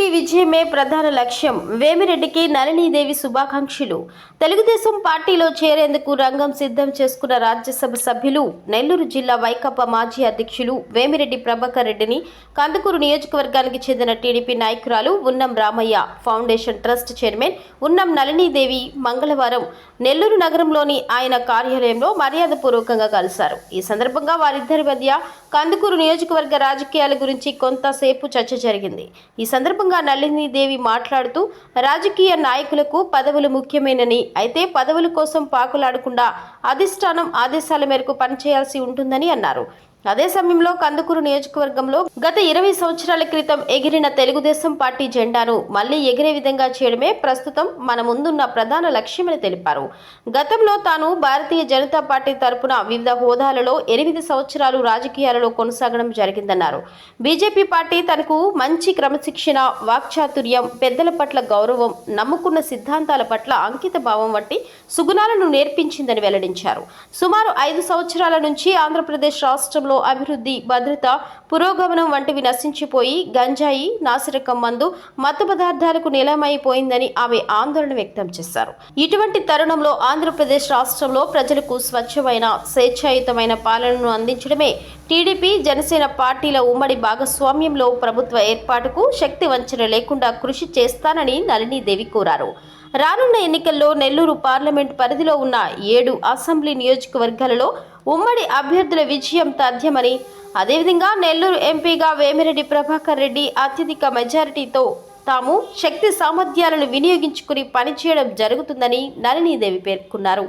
TDP విజయమే ప్రధాన లక్ష్యం. వేమిరెడ్డికి నళినీదేవి శుభాకాంక్షలు. తెలుగుదేశం పార్టీలో చేరేందుకు రంగం సిద్ధం చేసుకున్న రాజ్యసభ సభ్యులు నెల్లూరు జిల్లా వైకాపా మాజీ అధ్యక్షులు వేమిరెడ్డి ప్రభాకర్ రెడ్డిని కందుకూరు నియోజకవర్గానికి చెందిన టీడీపీ నాయకురాలు ఉన్నం రామయ్య ఫౌండేషన్ ట్రస్ట్ చైర్మన్ ఉన్నం నళినీదేవి మంగళవారం నెల్లూరు నగరంలోని ఆయన కార్యాలయంలో మర్యాదపూర్వకంగా కలిశారు. ఈ సందర్భంగా వారిద్దరి మధ్య కందుకూరు నియోజకవర్గ రాజకీయాల గురించి కొంతసేపు చర్చ జరిగింది. ఈ సందర్భంగా నళినీదేవి మాట్లాడుతూ రాజకీయ నాయకులకు పదవులు ముఖ్యమేనని అయితే పదవుల కోసం పాకులాడకుండా అధిష్టానం ఆదేశాల మేరకు పనిచేయాల్సి ఉంటుందని అన్నారు. అదే సమయంలో కందుకూరు నియోజకవర్గంలో గత ఇరవై సంవత్సరాల క్రితం ఎగిరిన తెలుగుదేశం పార్టీ జెండాను మళ్ళీ ఎగిరే విధంగా చేయడమే ప్రస్తుతం మన ముందున్న ప్రధాన లక్ష్యమని తెలిపారు. గతంలో తాను భారతీయ జనతా పార్టీ తరపున వివిధ హోదాలలో ఎనిమిది సంవత్సరాలు రాజకీయాలలో కొనసాగడం జరిగిందన్నారు. బీజేపీ పార్టీ తనకు మంచి క్రమశిక్షణ వాక్చాతుర్యం పెద్దల పట్ల గౌరవం నమ్ముకున్న సిద్ధాంతాల పట్ల అంకిత భావం వంటి సుగుణాలను నేర్పించిందని వెల్లడించారు. సుమారు ఐదు సంవత్సరాల నుంచి ఆంధ్రప్రదేశ్ రాష్ట్రంలో రాష్ట్రంలో అభివృద్ధి భద్రత పురోగమనం వంటివి నశించిపోయి గంజాయి నాసిరకం మందు మత్తు పదార్థాలకు నిలమైపోయిందని ఆమె ఆందోళన వ్యక్తం చేశారు. ఇటువంటి తరుణంలో ఆంధ్రప్రదేశ్ రాష్ట్రంలో ప్రజలకు స్వచ్ఛమైన స్వేచ్ఛాయుతమైన పాలనను అందించడమే టీడీపీ జనసేన పార్టీల ఉమ్మడి భాగస్వామ్యంలో ప్రభుత్వ ఏర్పాటుకు శక్తి వంచన లేకుండా కృషి చేస్తానని నళినీదేవి కోరారు. రానున్న ఎన్నికల్లో నెల్లూరు పార్లమెంట్ పరిధిలో ఉన్న ఏడు అసెంబ్లీ నియోజకవర్గాలలో ఉమ్మడి అభ్యర్థుల విజయం తథ్యమని అదేవిధంగా నెల్లూరు ఎంపీగా వేమిరెడ్డి ప్రభాకర్ రెడ్డి అత్యధిక మెజారిటీతో తాము శక్తి సామర్థ్యాలను వినియోగించుకుని పనిచేయడం జరుగుతుందని నళినీదేవి పేర్కొన్నారు.